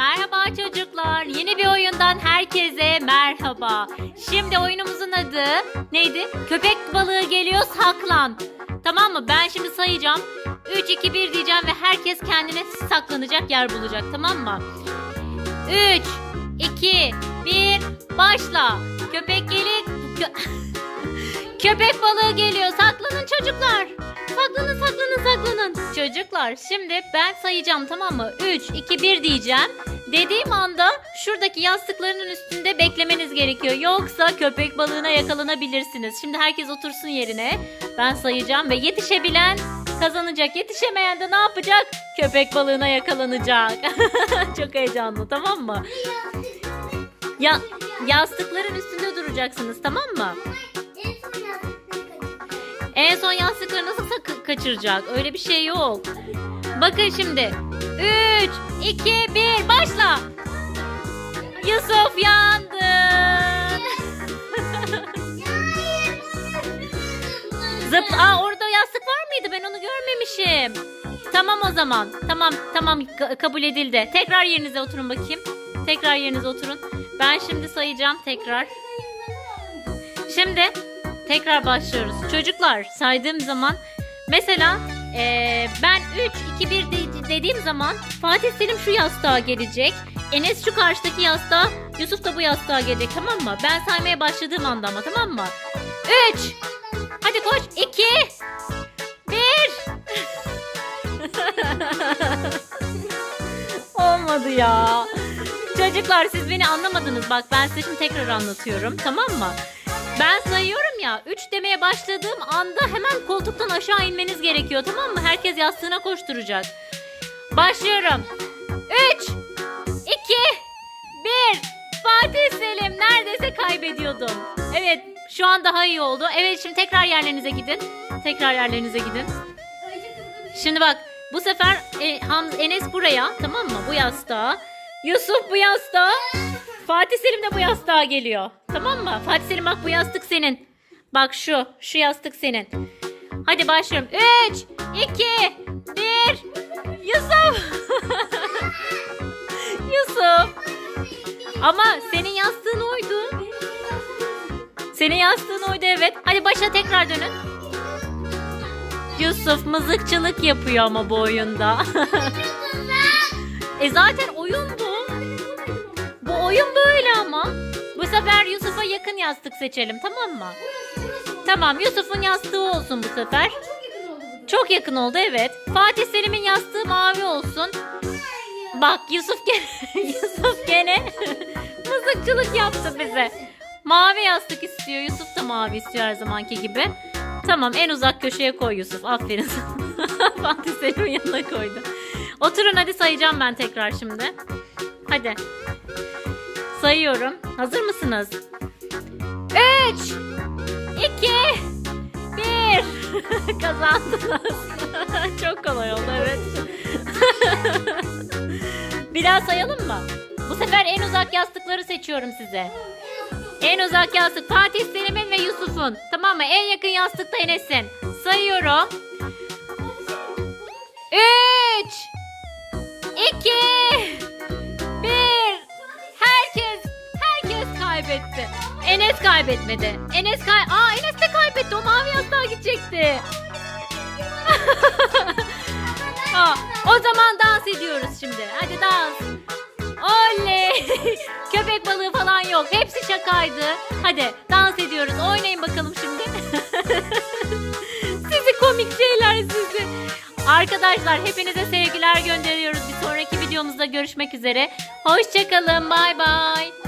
Merhaba çocuklar. Yeni bir oyundan herkese merhaba. Şimdi oyunumuzun adı neydi? Köpek balığı geliyor saklan. Tamam mı? Ben şimdi sayacağım. 3 2 1 diyeceğim ve herkes kendine saklanacak yer bulacak. Tamam mı? 3 2 1 başla. Köpek geliyor. Köpek balığı geliyor. Saklanın çocuklar. Saklanın saklanın. Çocuklar şimdi ben sayacağım tamam mı? 3, 2, 1 diyeceğim. Dediğim anda şuradaki yastıklarının üstünde beklemeniz gerekiyor. Yoksa köpek balığına yakalanabilirsiniz. Şimdi herkes otursun yerine. Ben sayacağım ve yetişebilen kazanacak. Yetişemeyen de ne yapacak? Köpek balığına yakalanacak. Çok heyecanlı tamam mı? Ya yastıkların üstünde duracaksınız tamam mı? En son yastıkları nasıl kaçıracak? Öyle bir şey yok. Bakın şimdi. 3, 2, 1 başla. Yusuf yandın. Zıp Aa, orada yastık var mıydı? Ben onu görmemişim. Tamam o zaman. Tamam tamam ka- kabul edildi. Tekrar yerinize oturun bakayım. Tekrar yerinize oturun. Ben şimdi sayacağım tekrar. Şimdi tekrar başlıyoruz. Çocuklar saydığım zaman mesela eee, ben 3 2 1 de- dediğim zaman Fatih Selim şu yastığa gelecek. Enes şu karşıdaki yastığa, Yusuf da bu yastığa gelecek tamam mı? Ben saymaya başladığım anda ama tamam mı? 3 Hadi koş 2 1 Olmadı ya. Çocuklar siz beni anlamadınız. Bak ben size şimdi tekrar anlatıyorum. Tamam mı? Ben sayıyorum ya. 3 demeye başladığım anda hemen koltuktan aşağı inmeniz gerekiyor. Tamam mı? Herkes yastığına koşturacak. Başlıyorum. 3 2 1 Fatih Selim neredeyse kaybediyordum. Evet şu an daha iyi oldu. Evet şimdi tekrar yerlerinize gidin. Tekrar yerlerinize gidin. Şimdi bak bu sefer e, Hamz Enes buraya tamam mı? Bu yastığa. Yusuf bu yastığa. Fatih Selim de bu yastığa geliyor. Tamam mı? Fatih Selim bak bu yastık senin. Bak şu. Şu yastık senin. Hadi başlıyorum. 3, 2, 1. Yusuf. Yusuf. Ama senin yastığın oydu. Senin yastığın oydu evet. Hadi başa tekrar dönün. Yusuf mızıkçılık yapıyor ama bu oyunda. e zaten oyun bu. Oyun böyle ama. Bu sefer Yusuf'a yakın yastık seçelim tamam mı? Tamam Yusuf'un yastığı olsun bu sefer. Çok yakın oldu evet. Fatih Selim'in yastığı mavi olsun. Bak Yusuf gene, Yusuf gene mızıkçılık yaptı bize. Mavi yastık istiyor. Yusuf da mavi istiyor her zamanki gibi. Tamam en uzak köşeye koy Yusuf. Aferin. Fatih Selim'in yanına koydu. Oturun hadi sayacağım ben tekrar şimdi. Hadi. Sayıyorum. Hazır mısınız? 3 2 1 Kazandınız. Çok kolay oldu evet. Bir daha sayalım mı? Bu sefer en uzak yastıkları seçiyorum size. En uzak yastık Fatih Selim'in ve Yusuf'un. Tamam mı? En yakın yastık da Enes'in. Sayıyorum. 3 2 kaybetti. Enes kaybetmedi. Enes kay Aa Enes de kaybetti. O mavi yastığa gidecekti. Aa, o zaman dans ediyoruz şimdi. Hadi dans. Oley! Köpek balığı falan yok. Hepsi şakaydı. Hadi dans ediyoruz. Oynayın bakalım şimdi. sizi komik şeyler sizi. Arkadaşlar hepinize sevgiler gönderiyoruz. Bir sonraki videomuzda görüşmek üzere. Hoşçakalın. Bay bay.